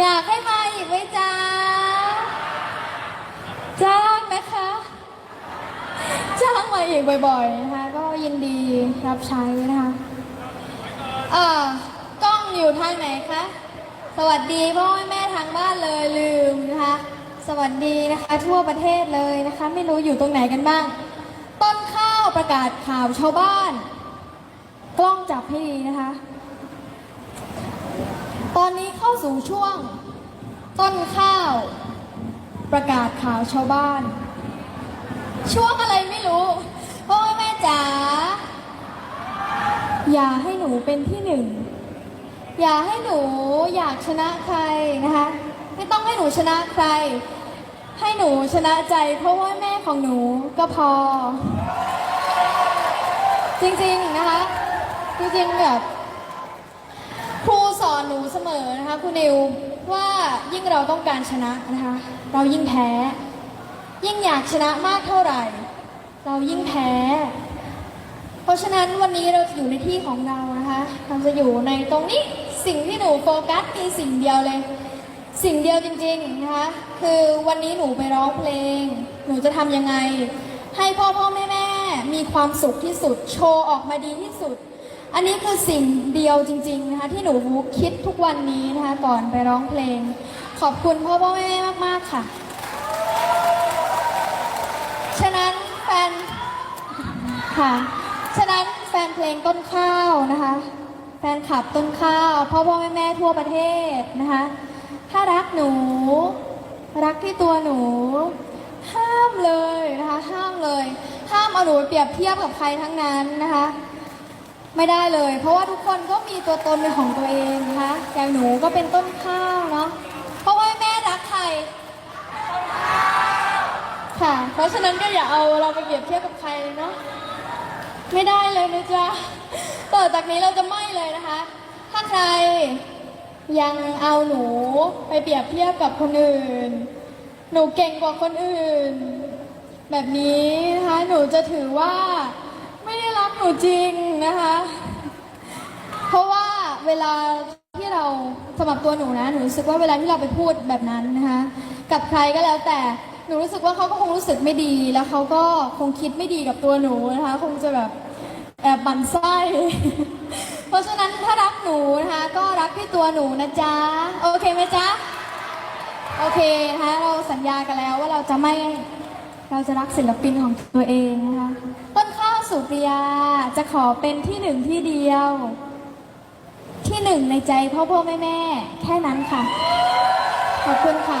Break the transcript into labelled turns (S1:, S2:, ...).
S1: อยากให้มาอีกไหมจ๊ะจ้างนะคะจ้างมาอีกบ่อยๆนะคะ ก็ยินดีรับใช้นะคะเอ่อกล้องอยู่ทางไหนคะสวัสดีพ่อแม่ทางบ้านเลยลืมนะคะ สวัสดีนะคะ ทั่วประเทศเลยนะคะ ไม่รู้อยู่ตรงไหนกันบ้าง ต้นข้าวประกาศข่าวชาวบ้าน กล้องจับให้ดีนะคะ ตอนนี้เข้าสู่ช่วง ต้นข้าว ประกาศข่าวชาวบ้าน ช่วงอะไรไม่รู้พ่อแม่จ๋าอย่าให้หนูเป็นที่หนึ่ง อย่าให้หนูอยากชนะใครนะคะ ไม่ต้องให้หนูชนะใคร ให้หนูชนะใจเพราะว่าแม่ของหนูก็พอ จริงๆนะคะ จริงๆแบบ รูสอนหนูเสมอนะคะครูนิวว่ายิ่งเราต้องการชนะนะคะ เรายิ่งแพ้ ยิ่งอยากชนะมากเท่าไหร่ เรายิ่งแพ้ เพราะฉะนั้นวันนี้เราจะอยู่ในที่ของเรานะคะเราจะอยู่ในตรงนี้สิ่งที่หนูโฟกัสมีสิ่งเดียวเลย สิ่งเดียวจริงๆนะคะคือวันนี้หนูไปร้องเพลง หนูจะทำยังไง ให้พ่อพ่อแม่แม่มีความสุขที่สุด โชว์ออกมาดีที่สุด อันนี้คือสิ่งเดียวจริงๆนะคะที่หนูคิดทุกวันนี้นะคะก่อนไปร้องเพลง ขอบคุณพ่อพ่อแม่มากๆค่ะ ฉะนั้นแฟนค่ะ ฉะนั้นแฟนเพลงต้นข้าวนะคะ แฟนคลับต้นข้าวพ่อพ่อแม่แม่ทั่วประเทศนะคะ ถ้ารักหนู รักที่ตัวหนู ห้ามเลยนะคะ ห้ามเลย ห้ามเอาหนูไปเปรียบเทียบกับใครทั้งนั้นนะคะ ไม่ได้เลย เพราะว่าทุกคนก็มีตัวตนเป็นของตัวเองนะคะอย่างหนูก็เป็นต้นข้าวเนาะเพราะว่าแม่รักใครค่ะ เพราะฉะนั้นก็อย่าเอาเราไปเปรียบเทียบกับใครเลยเนาะไม่ได้เลยนะจ๊ะต่อจากนี้เราจะไม่เลยนะคะ ถ้าใครยังเอาหนูไปเปรียบเทียบกับคนอื่น หนูเก่งกว่าคนอื่น แบบนี้นะคะหนูจะถือว่า จริงนะคะ เพราะว่าเวลาที่เราสำหรับตัวหนูนะหนูรู้สึกว่าเวลาที่เราไปพูดแบบนั้นนะคะกับใครก็แล้วแต่หนูรู้สึกว่าเขาก็คงรู้สึกไม่ดี แล้วเขาก็คงคิดไม่ดีกับตัวหนูนะคะ คงจะแบบแอบบันไส้ เพราะฉะนั้นถ้ารักหนูนะคะ ก็รักที่ตัวหนูนะจ๊ะ โอเคไหมจ๊ะ โอเคนะคะเราสัญญากันแล้วว่าเราจะไม่เราจะรักศิลปินของตัวเองนะคะ สุปริยาจะขอเป็นที่หนึ่งที่เดียว ที่หนึ่งในใจพ่อพ่อแม่แม่แค่นั้นค่ะ ขอบคุณค่ะ